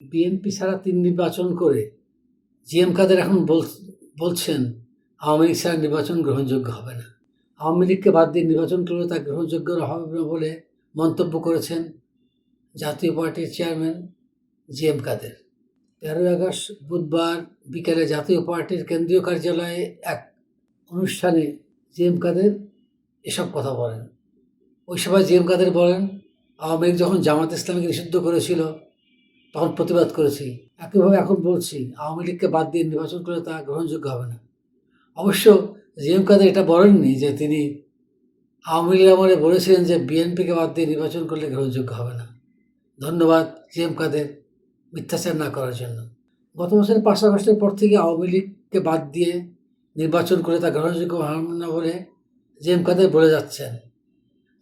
BNP ছাড়া তিন নির্বাচন করে জিএম কাদের এখন বল- বলছেন, আওয়ামী লীগ ছাড়া নির্বাচন গ্রহণযোগ্য হবে না। আওয়ামী লীগকে বাদ দিয়ে নির্বাচন করলে তা গ্রহণযোগ্য হবে না বলে মন্তব্য করেছেন জাতীয় পার্টির চেয়ারম্যান জি এম কাদের। তেরোই আগস্ট বুধবার বিকেলে জাতীয় পার্টির কেন্দ্রীয় কার্যালয়ে এক অনুষ্ঠানে জি এম কাদের এসব কথা বলেন। ওই সময় জি এম কাদের বলেন, আওয়ামী লীগ যখন জামাত ইসলামকে নিষিদ্ধ করেছিল তখন প্রতিবাদ করেছি। একইভাবে এখন বলছি, আওয়ামী লীগকে বাদ দিয়ে নির্বাচন করলে তা গ্রহণযোগ্য হবে না। অবশ্য জি এম কাদের এটা বলেননি যে তিনি আওয়ামী লীগ আমলে বলেছিলেন যে বিএনপিকে বাদ দিয়ে নির্বাচন করলে গ্রহণযোগ্য হবে না। ধন্যবাদ জি এম কাদের মিথ্যাচার না করার জন্য। গত বছরের পাঁচ আগস্টের পর থেকে আওয়ামী লীগকে বাদ দিয়ে নির্বাচন করে তা গ্রহণযোগ্য হবে না বলে জি এম কাদের বলে যাচ্ছেন।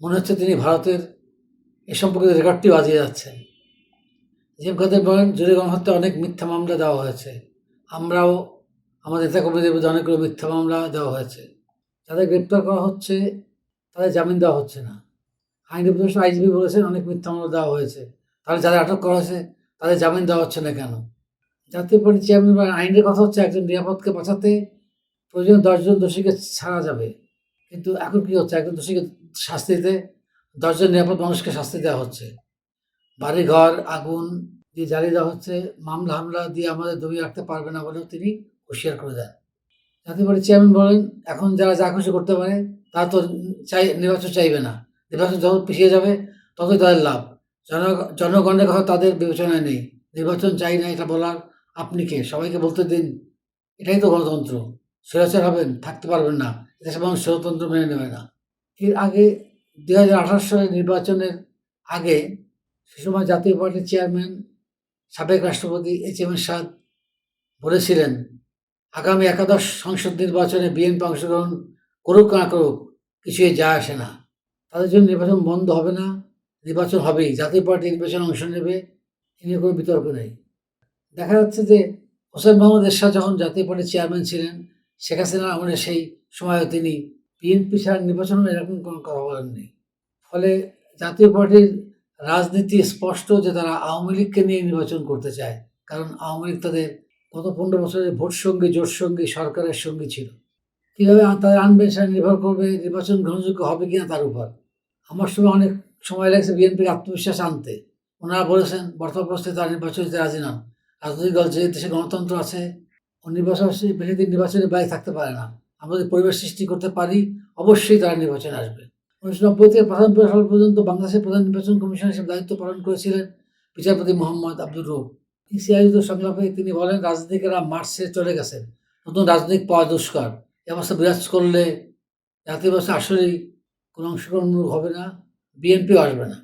মনে হচ্ছে তিনি ভারতের এ সম্পর্কে রেকর্ডটি বাজিয়ে যাচ্ছেন। এম কাদের বলেন জুড়ে গণহত্যা অনেক মিথ্যা মামলা দেওয়া হয়েছে, আমরাও, আমাদের নেতা কর্মীদের বিরুদ্ধে অনেকগুলো মিথ্যা মামলা দেওয়া হয়েছে। যাদের গ্রেপ্তার করা হচ্ছে, তাদের জামিন দেওয়া হচ্ছে না। আইন উপদেষ্টা আইজিবি বলেছেন, অনেক মিথ্যা মামলা দেওয়া হয়েছে। তাহলে যাদের আটক করা হয়েছে, তাদের জামিন দেওয়া হচ্ছে না কেন? জাতীয় পার্টির চেয়ারম্যান আইনের কথা হচ্ছে, একজন নিরাপদকে বাঁচাতে প্রয়োজন দশজন দোষীকে ছাড়া যাবে। কিন্তু এখন কী হচ্ছে? একজন দোষীকে শাস্তি দিতে দশজন নিরাপদ মানুষকে শাস্তি দেওয়া হচ্ছে। বাড়ি ঘর আগুন দিয়ে জ্বালিয়ে দেওয়া হচ্ছে, মামলা হামলা দিয়ে আমাদের দমিয়ে রাখতে পারবে না বলেও তিনি হুঁশিয়ার করে দেন। জাতীয় পার্টির চেয়ারম্যান বলেন, এখন যারা যা খুশি করতে পারে তারা তো চাই, নির্বাচন চাইবে না। নির্বাচন যত পিছিয়ে যাবে, ততই তাদের লাভ। জন, জনগণের কথা তাদের বিবেচনায় নেই। নির্বাচন চাই না, এটা বলার আপনি কে? সবাইকে বলতে দিন। এটাই তো গণতন্ত্র। স্বৈরাচার হবেন, থাকতে পারবেন না। দেশের মানুষ স্বতন্ত্র মেনে নেবে না। এর আগে দু হাজার আঠারো সালের নির্বাচনের আগে সে সময় জাতীয় পার্টির চেয়ারম্যান, সাবেক রাষ্ট্রপতি এইচ এম এরশাদ বলেছিলেন, আগামী একাদশ সংসদ নির্বাচনে বিএনপি অংশগ্রহণ করুক না করুক, কিছুই যায় আসে না। তাদের জন্য নির্বাচন বন্ধ হবে না, নির্বাচন হবেই। জাতীয় পার্টি নির্বাচনে অংশ নেবে, এ নিয়ে কোনো বিতর্ক নেই। দেখা যাচ্ছে যে হোসেন মোহাম্মদ এরশাদ যখন জাতীয় পার্টির চেয়ারম্যান ছিলেন, শেখ হাসিনা আমলে সেই সময়ও তিনি বিএনপি ছাড়া নির্বাচন এরকম কোনো কথা বলেননি। ফলে জাতীয় পার্টির রাজনীতি স্পষ্ট যে তারা আওয়ামী লীগকে নিয়ে নির্বাচন করতে চায়, কারণ আওয়ামী লীগ তাদের গত পনেরো বছরের ভোট সঙ্গী, জোট সঙ্গী, সরকারের সঙ্গী ছিল। কীভাবে তাদের আনবেন সেটা নির্ভর করবে নির্বাচন গ্রহণযোগ্য হবে কিনা তার উপর। আমার সময় অনেক সময় লাগছে বিএনপির আত্মবিশ্বাস আনতে। ওনারা বলেছেন বর্তমান পরিস্থিতি তারা নির্বাচন রাজি নন। রাজনৈতিক দল যে দেশে গণতন্ত্র আছে ও নির্বাচন বেশি দিন নির্বাচনের বাইরে থাকতে পারে না। আমরা যদি পরিবেশ সৃষ্টি করতে পারি, অবশ্যই তারা নির্বাচনে আসবে। উনিশশো নব্বই থেকে সাল পর্যন্ত বাংলাদেশের প্রধান নির্বাচন কমিশন হিসেবে দায়িত্ব পালন করেছিলেন বিচারপতি মোহাম্মদ আব্দুর রব। ইসি আয়োজিত সংলাপে তিনি বলেন, রাজনীতিকেরা মার্চে চলে গেছেন। নতুন রাজনৈতিক পাওয়া দুষ্কার। এ অবস্থা বিরাজ করলে জাতীয় ব্যবস্থা আসলেই কোনো অংশগ্রহণ হবে না, বিএনপিও আসবে না।